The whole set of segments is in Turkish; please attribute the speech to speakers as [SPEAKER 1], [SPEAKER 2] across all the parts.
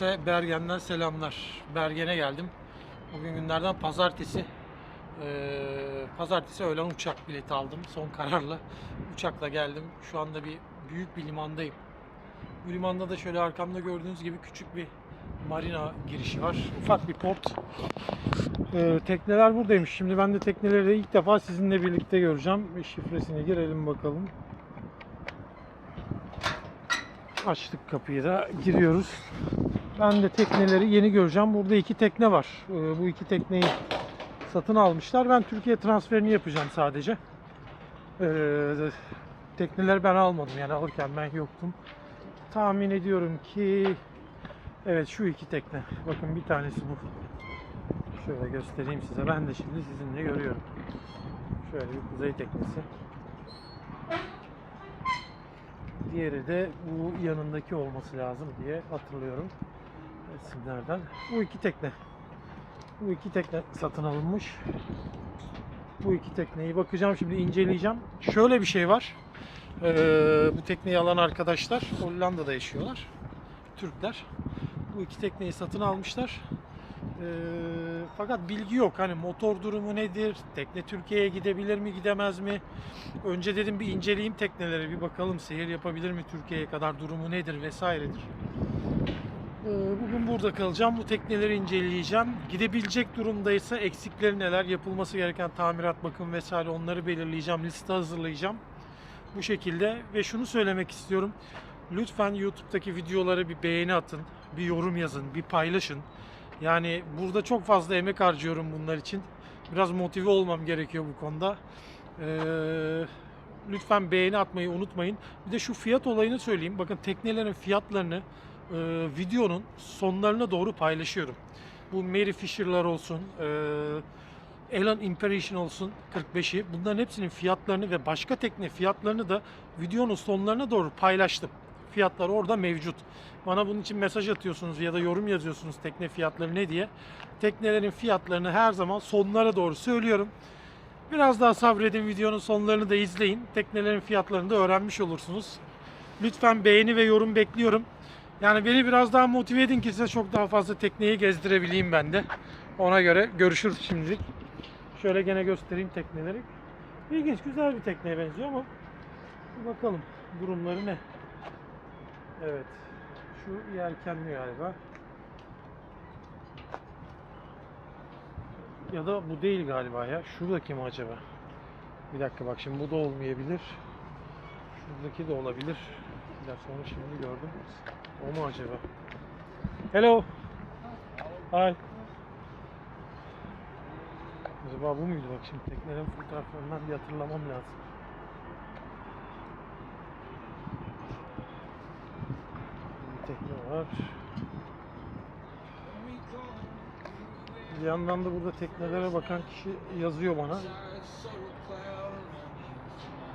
[SPEAKER 1] Bergen'den selamlar. Bergen'e geldim. Bugün günlerden pazartesi. Ee, pazartesi öğlen uçak bileti aldım. Son kararla uçakla geldim. Şu anda bir büyük bir limandayım. Bu limanda da şöyle arkamda gördüğünüz gibi küçük bir marina girişi var. Ufak bir port. Ee, tekneler buradaymış. Şimdi ben de tekneleri ilk defa sizinle birlikte göreceğim. Bir şifresini girelim bakalım. Açtık kapıyı da giriyoruz. Ben de tekneleri yeni göreceğim. Burada iki tekne var. Ee, Bu iki tekneyi satın almışlar. Ben Türkiye transferini yapacağım sadece. Ee, tekneleri ben almadım yani alırken ben yoktum. Tahmin ediyorum ki evet şu iki tekne. Bakın bir tanesi bu. Şöyle göstereyim size. Ben de şimdi sizinle görüyorum. Şöyle bir kuzey teknesi. Diğeri de bu yanındaki olması lazım diye hatırlıyorum resimlerden. Bu iki tekne. Bu iki tekne satın alınmış. Bu iki tekneyi bakacağım şimdi inceleyeceğim. Şöyle bir şey var. Ee, bu tekneyi alan arkadaşlar Hollanda'da yaşıyorlar. Türkler. Bu iki tekneyi satın almışlar. Ee, fakat bilgi yok. Hani motor durumu nedir? Tekne Türkiye'ye gidebilir mi, gidemez mi? Önce dedim bir inceleyeyim tekneleri, bir bakalım seyir yapabilir mi Türkiye'ye kadar durumu nedir vesairedir. Ee, Bugün burada kalacağım. Bu tekneleri inceleyeceğim. Gidebilecek durumdaysa eksikleri neler, yapılması gereken tamirat, bakım vesaire onları belirleyeceğim. Liste hazırlayacağım. Bu şekilde ve şunu söylemek istiyorum. Lütfen YouTube'daki videolara bir beğeni atın, bir yorum yazın, bir paylaşın. Yani burada çok fazla emek harcıyorum bunlar için. Biraz motive olmam gerekiyor bu konuda. Ee, lütfen beğeni atmayı unutmayın. Bir de şu fiyat olayını söyleyeyim. Bakın teknelerin fiyatlarını e, videonun sonlarına doğru paylaşıyorum. Bu Mary Fisher'lar olsun, e, Elan Imperation olsun 45'i. Bunların hepsinin fiyatlarını ve başka tekne fiyatlarını da videonun sonlarına doğru paylaştım. Fiyatlar orada mevcut. Bana bunun için mesaj atıyorsunuz ya da yorum yazıyorsunuz tekne fiyatları ne diye. Teknelerin fiyatlarını her zaman sonlara doğru söylüyorum. Biraz daha sabredin videonun sonlarını da izleyin. Teknelerin fiyatlarını da öğrenmiş olursunuz. Lütfen beğeni ve yorum bekliyorum. Yani beni biraz daha motive edin ki size çok daha fazla tekneyi gezdirebileyim ben de. Ona göre görüşürüz şimdilik. Şöyle gene göstereyim tekneleri. İlginç, güzel bir tekneye benziyor ama bakalım durumları ne. Evet. Şu yelkenli galiba. Ya da bu değil galiba ya. Şuradaki mi acaba? Bir dakika bak şimdi bu da olmayabilir. Şuradaki de olabilir. Bir dakika onu şimdi gördüm. O mu acaba? Hello. Hi. Acaba bu muydu bak şimdi teknelerin fotoğraflarından bir hatırlamam lazım. Bir tekne var. Bir yandan da burada teknelere bakan kişi yazıyor bana.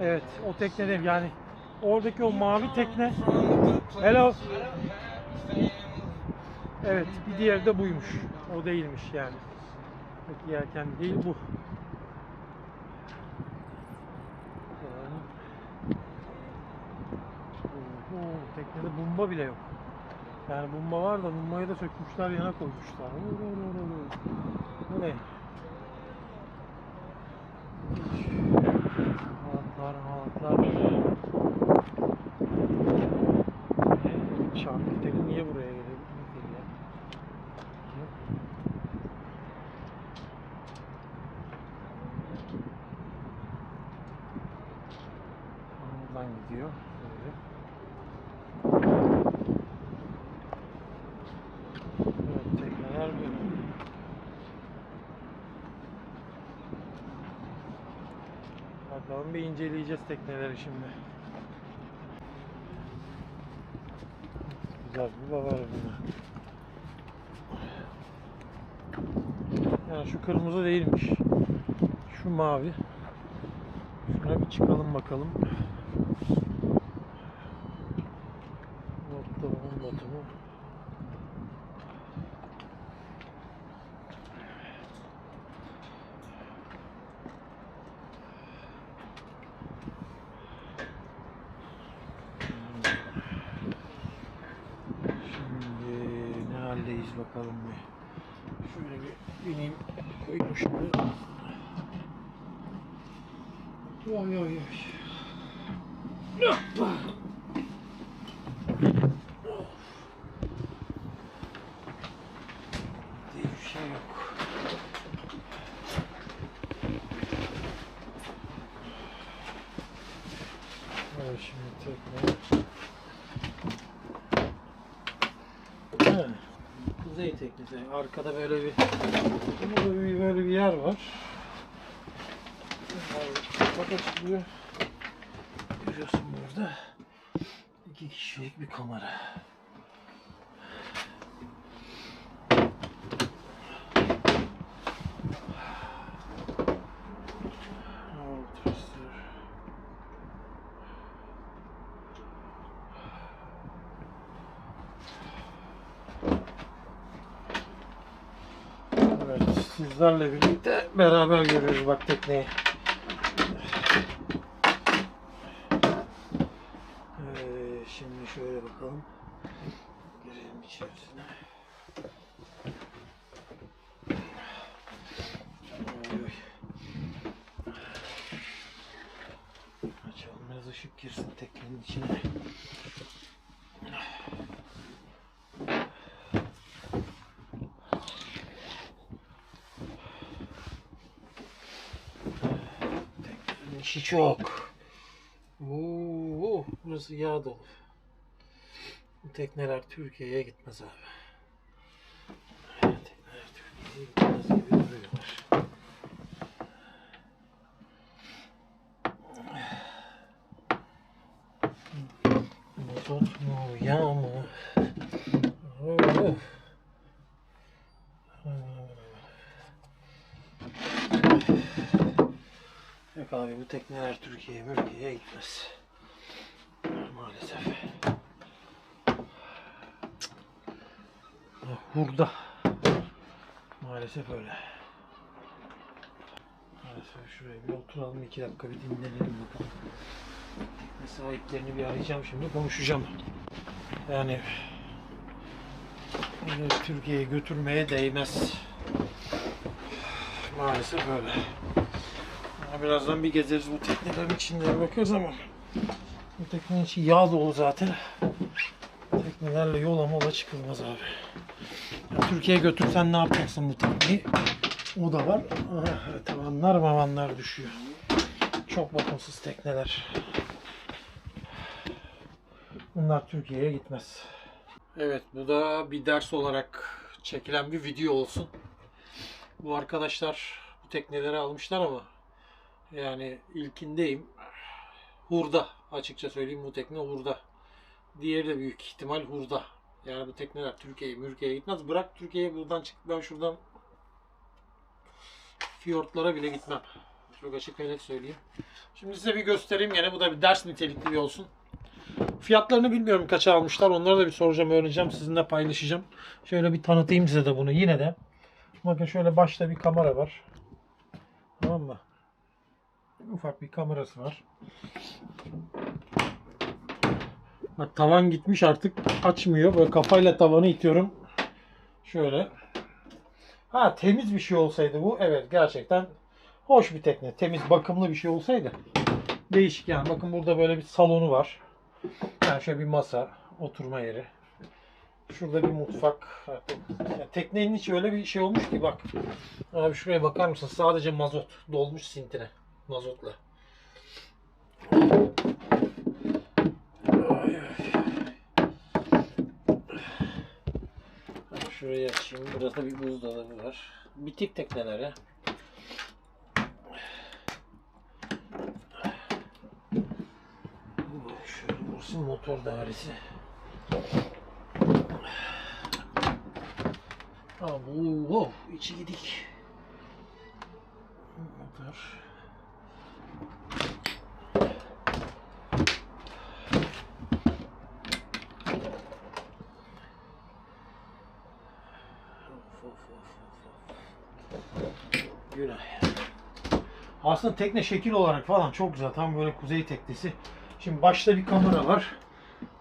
[SPEAKER 1] Evet, o tekne değil yani oradaki o mavi tekne. Hello. Evet, bir diğeri de buymuş. O değilmiş yani. Peki yelken değil bu. Oo, teknede bomba bile yok. Yani bomba var da bombayı da sökmüşler yana koymuşlar. Bu ne? Halatlar, halatlar. Ne? Çarpı tekne niye buraya geliyor? Değil ya. Yok. Buradan gidiyor. Böyle. Evet, tekneler böyle. Bakalım bir inceleyeceğiz tekneleri şimdi. Güzel bir baba bunlar. Yani şu kırmızı değilmiş. Şu mavi. Şuna bir çıkalım bakalım. Botta bunun botu mu? Şimdi haldeyiz bakalım bir. Şöyle bir bineyim. Şunu. Oy oy oy. Hoppa. Diye bir şey yok. Evet şimdi tekrar. Ha, Kuzey teknesi. Arkada böyle bir burada bir böyle bir yer var. Kapak açılıyor. Görüyorsun burada. iki kişilik bir kamera. Ultrastar. Evet, sizlerle birlikte beraber görüyoruz bak tekneyi. Ee, şimdi şöyle bakalım. Girelim içerisine. Oy, oy. Açalım biraz ışık girsin teknenin içine. Teknenin içi çok. Oo, burası yağ dolu. Bu tekneler Türkiye'ye gitmez abi. Tekneler Türkiye'ye gitmez gibi duruyorlar. Mazot mu, yağ mı? Yok abi bu tekneler Türkiye'ye, Mürkiye'ye gitmez. Maalesef. Ah, Hurda. Maalesef öyle. Maalesef şuraya bir oturalım iki dakika bir dinlenelim bakalım. Tekne sahiplerini bir arayacağım şimdi konuşacağım. Yani bunu Türkiye'ye götürmeye değmez. Maalesef öyle. Birazdan bir gezeriz bu teknelerin içinde bakarız ama bu teknenin içi yağ dolu zaten. Teknelerle yola mola çıkılmaz abi. Türkiye'ye götürsen ne yapacaksın bu tekneyi? O da var. Ah, Tavanlar mavanlar düşüyor. Çok bakımsız tekneler. Bunlar Türkiye'ye gitmez. Evet bu da bir ders olarak çekilen bir video olsun. Bu arkadaşlar bu tekneleri almışlar ama yani ilkindeyim. Hurda açıkça söyleyeyim bu tekne hurda. Diğeri de büyük ihtimal hurda. Yani bu tekneler Türkiye'ye, Mürkiye'ye gitmez. Bırak Türkiye'ye buradan çık ben şuradan fiyortlara bile gitmem. Çok açık ve söyleyeyim. Şimdi size bir göstereyim gene. Bu da bir ders nitelikli bir olsun. Fiyatlarını bilmiyorum kaça almışlar. Onları da bir soracağım, öğreneceğim. Sizinle paylaşacağım. Şöyle bir tanıtayım size de bunu yine de. Bakın şöyle başta bir kamera var. Tamam mı? Ufak bir kamerası var. Bak tavan gitmiş artık açmıyor. Böyle kafayla tavanı itiyorum. Şöyle. Ha temiz bir şey olsaydı bu. Evet gerçekten hoş bir tekne. Temiz bakımlı bir şey olsaydı. Değişik yani. Bakın burada böyle bir salonu var. Yani şöyle bir masa, oturma yeri. Şurada bir mutfak. Yani teknenin içi öyle bir şey olmuş ki bak. Abi şuraya bakar mısın? Sadece mazot dolmuş sintine. Mazotla. Ay, ay. Abi Şurayı açayım. Burada bir buzdolabı var. Bitik tekneleri. Şöyle burası motor dairesi. Abu, wow, içi gidik. Motor. Of. Aslında tekne şekil olarak falan çok güzel. Tam böyle kuzey teknesi. Şimdi başta bir kamera var.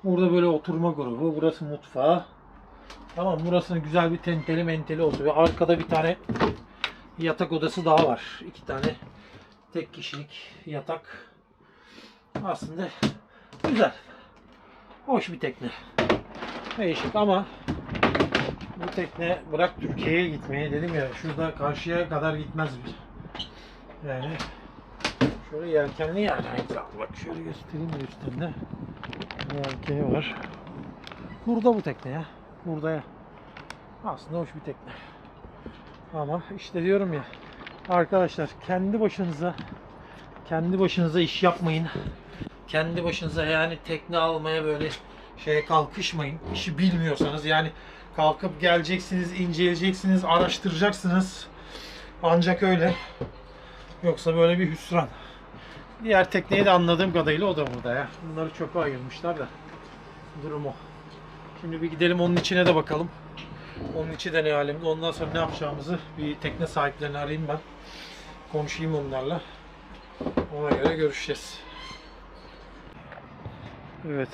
[SPEAKER 1] Burada böyle oturma grubu. Burası mutfağı. Tamam burasının güzel bir tenteli menteli. Ve arkada bir tane yatak odası daha var. İki tane tek kişilik yatak. Aslında güzel. Hoş bir tekne. Değişik ama bu tekne bırak Türkiye'ye gitmeye dedim ya şurada karşıya kadar gitmez bir. Yani şöyle yelkenli yani. Bak şöyle göstereyim de üstünde. Yelkeni var. Burada bu tekne ya. Burada ya. Aslında hoş bir tekne. Ama işte diyorum ya arkadaşlar kendi başınıza kendi başınıza iş yapmayın. Kendi başınıza yani tekne almaya böyle şeye kalkışmayın. İşi bilmiyorsanız yani kalkıp geleceksiniz, inceleyeceksiniz, araştıracaksınız. Ancak öyle. Yoksa böyle bir hüsran. Diğer tekneyi de anladığım kadarıyla o da burada ya. Bunları çöpe ayırmışlar da. Durum o. Şimdi bir gidelim onun içine de bakalım. Onun içi de ne alemde. Ondan sonra ne yapacağımızı bir tekne sahiplerini arayayım ben. Konuşayım onlarla. Ona göre görüşeceğiz. Evet.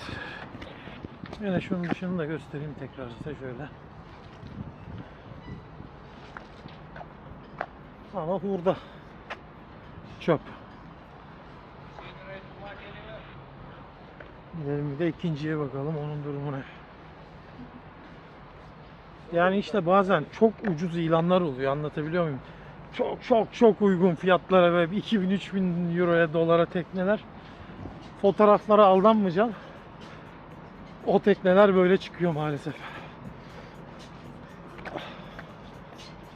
[SPEAKER 1] Yine şunun dışını da göstereyim tekrar size şöyle. Ama burada. Çöp. Gidelim bir de ikinciye bakalım onun durumu ne. Yani işte bazen çok ucuz ilanlar oluyor anlatabiliyor muyum? Çok çok çok uygun fiyatlara ve 2000-3000 euroya dolara tekneler. Fotoğraflara aldanmayacaksın. O tekneler böyle çıkıyor maalesef.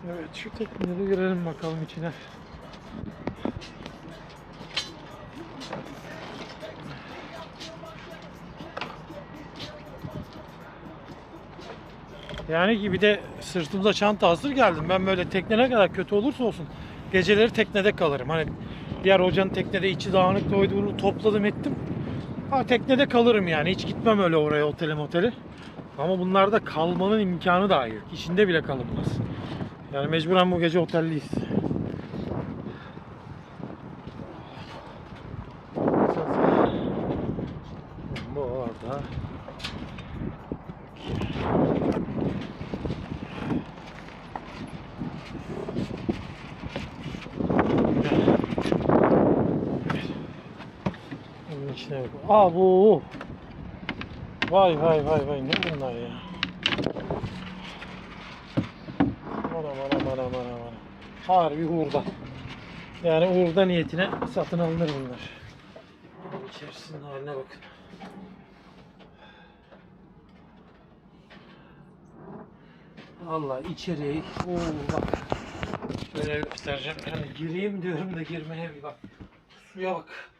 [SPEAKER 1] Evet şu tekneleri girelim bakalım içine. Yani gibi de sırtımda çanta hazır geldim. Ben böyle tekne ne kadar kötü olursa olsun geceleri teknede kalırım. Hani diğer hocanın teknede içi dağınık doyduğunu topladım ettim. Ha teknede kalırım yani. Hiç gitmem öyle oraya otele motele. Ama bunlarda kalmanın imkanı dahi yok. İçinde bile kalınmaz. Yani mecburen bu gece otelliyiz. Bu orada. Bunun bu. Vay vay vay vay ne bunlar ya. Mana mana mana mana mana. Harbi hurda. Yani hurda niyetine satın alınır bunlar. İçerisinin haline bakın. Allah içeriği oo bak. Şöyle göstereceğim. Yani gireyim diyorum da girmeye bir bak. Suya bak.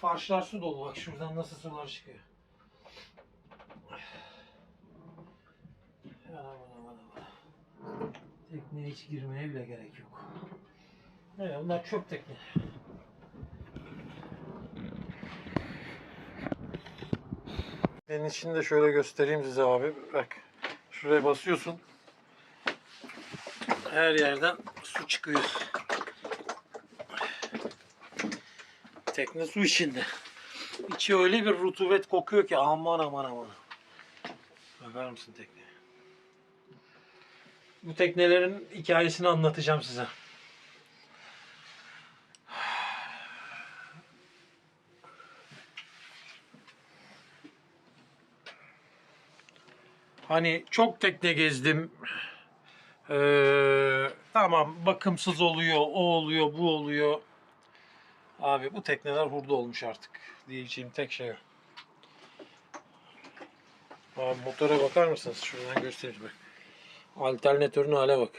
[SPEAKER 1] Farşlar su dolu bak şuradan nasıl sular çıkıyor. Aman aman aman. Tekneye hiç girmeye bile gerek yok. Evet, bunlar çöp tekne. Benim için de şöyle göstereyim size abi. Bak şuraya basıyorsun. Her yerden su çıkıyor. Tekne su içinde. İçi öyle bir rutubet kokuyor ki aman aman aman. Bakar mısın tekneye? Bu teknelerin hikayesini anlatacağım size. Hani çok tekne gezdim. Ee, tamam bakımsız oluyor, o oluyor, bu oluyor. Abi bu tekneler hurda olmuş artık. Diyeceğim tek şey. Abi motora bakar mısınız? Şuradan göstereyim bak. Alternatörün hale bak.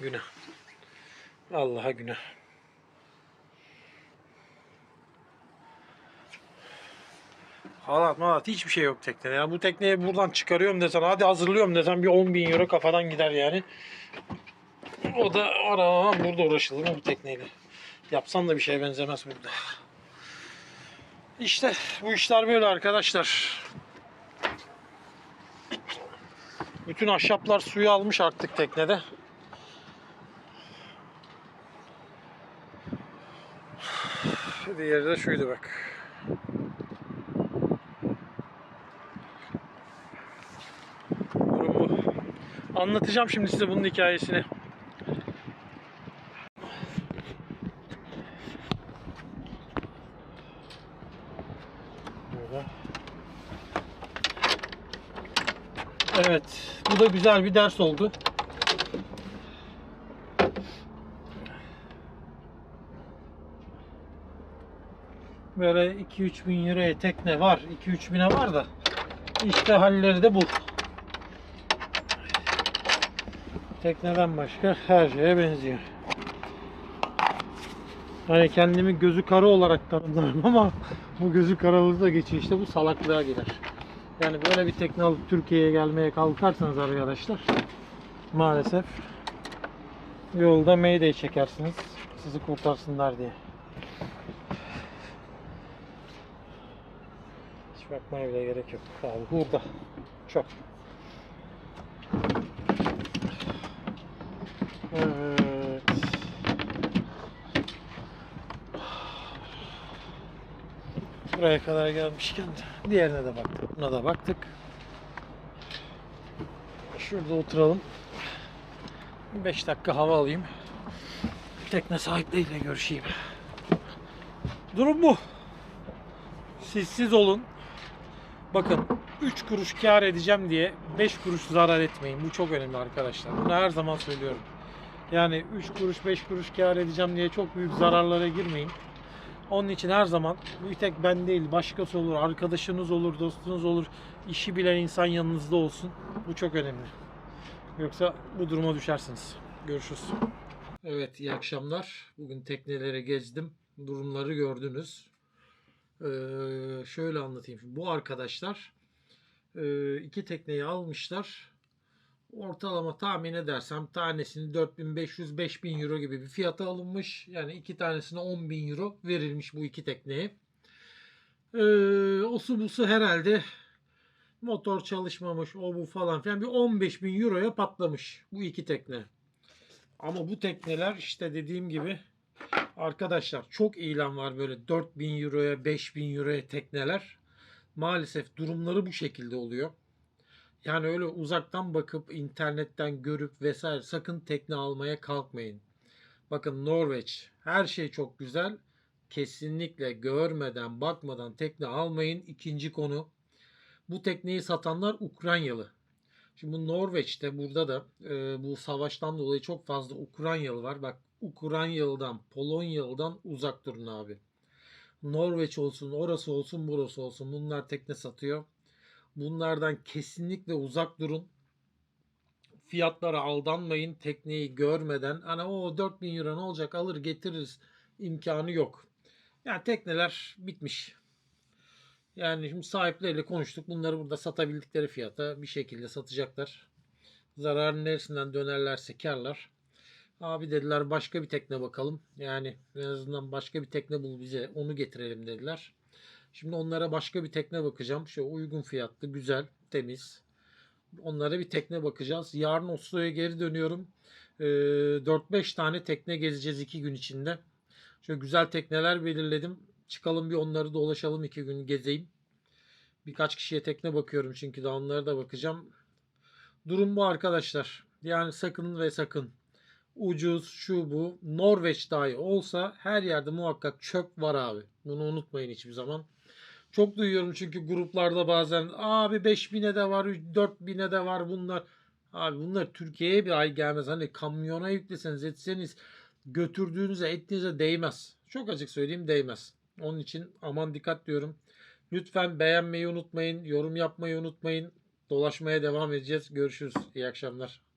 [SPEAKER 1] Günah. Allah'a günah. Halat malat hiçbir şey yok teknede. Yani bu tekneyi buradan çıkarıyorum desen hadi hazırlıyorum desen bir 10 bin euro kafadan gider yani. O da aramam burada uğraşılır mı bu tekneyle. Yapsam da bir şeye benzemez burada. İşte bu işler böyle arkadaşlar. Bütün ahşaplar suyu almış artık teknede. Diğeri de şuydu bak. Durum bu. Anlatacağım şimdi size bunun hikayesini. Evet, bu da güzel bir ders oldu. Böyle 2-3 bin euroya tekne var. 2-3 bine var da işte halleri de bu. Tekneden başka her şeye benziyor. Hani kendimi gözü kara olarak tanımlarım ama bu gözü karalığı da geçiyor işte bu salaklığa girer. Yani böyle bir tekne alıp Türkiye'ye gelmeye kalkarsanız arkadaşlar maalesef yolda mayday çekersiniz sizi kurtarsınlar diye. Hiç bakmaya bile gerek yok. Abi burada çok. Buraya kadar gelmişken diğerine de baktık. Buna da baktık. Şurada oturalım. 5 dakika hava alayım. Tekne sahipleriyle görüşeyim. Durum bu. Siz olun. Bakın 3 kuruş kar edeceğim diye 5 kuruş zarar etmeyin. Bu çok önemli arkadaşlar. Bunu her zaman söylüyorum. Yani 3 kuruş 5 kuruş kar edeceğim diye çok büyük zararlara girmeyin. Onun için her zaman bir tek ben değil başkası olur, arkadaşınız olur, dostunuz olur, işi bilen insan yanınızda olsun. Bu çok önemli. Yoksa bu duruma düşersiniz. Görüşürüz. Evet iyi akşamlar. Bugün teknelere gezdim. Durumları gördünüz. Ee, şöyle anlatayım. Bu arkadaşlar e, iki tekneyi almışlar. Ortalama tahmin edersem tanesini 4500-5000 euro gibi bir fiyata alınmış. Yani iki tanesine 10.000 euro verilmiş bu iki tekneye. Ee, osu busu herhalde motor çalışmamış o bu falan filan bir 15.000 euroya patlamış bu iki tekne. Ama bu tekneler işte dediğim gibi arkadaşlar çok ilan var böyle 4000 euroya 5000 euroya tekneler. Maalesef durumları bu şekilde oluyor. Yani öyle uzaktan bakıp internetten görüp vesaire sakın tekne almaya kalkmayın. Bakın Norveç her şey çok güzel. Kesinlikle görmeden bakmadan tekne almayın. İkinci konu bu tekneyi satanlar Ukraynalı. Şimdi bu Norveç'te burada da e, bu savaştan dolayı çok fazla Ukraynalı var. Bak Ukraynalı'dan, Polonyalı'dan uzak durun abi. Norveç olsun, orası olsun, burası olsun. Bunlar tekne satıyor. Bunlardan kesinlikle uzak durun. Fiyatlara aldanmayın. Tekneyi görmeden. Hani o 4000 euro ne olacak alır getiririz imkanı yok. Yani tekneler bitmiş. Yani şimdi sahipleriyle konuştuk. Bunları burada satabildikleri fiyata bir şekilde satacaklar. Zararın neresinden dönerlerse karlar. Abi dediler başka bir tekne bakalım. Yani en azından başka bir tekne bul bize onu getirelim dediler. Şimdi onlara başka bir tekne bakacağım. Şu uygun fiyatlı, güzel, temiz. Onlara bir tekne bakacağız. Yarın Oslo'ya geri dönüyorum. Ee, 4-5 tane tekne gezeceğiz 2 gün içinde. Şöyle güzel tekneler belirledim. Çıkalım bir onları dolaşalım 2 gün gezeyim. Birkaç kişiye tekne bakıyorum çünkü daha onlara da bakacağım. Durum bu arkadaşlar. Yani sakın ve sakın ucuz şu bu Norveç dahi olsa her yerde muhakkak çöp var abi. Bunu unutmayın hiçbir zaman. Çok duyuyorum çünkü gruplarda bazen abi 5000'e de var 4000'e de var bunlar. Abi bunlar Türkiye'ye bir ay gelmez. Hani kamyona yükleseniz etseniz götürdüğünüze ettiğinize değmez. Çok açık söyleyeyim değmez. Onun için aman dikkat diyorum. Lütfen beğenmeyi unutmayın. Yorum yapmayı unutmayın. Dolaşmaya devam edeceğiz. Görüşürüz. İyi akşamlar.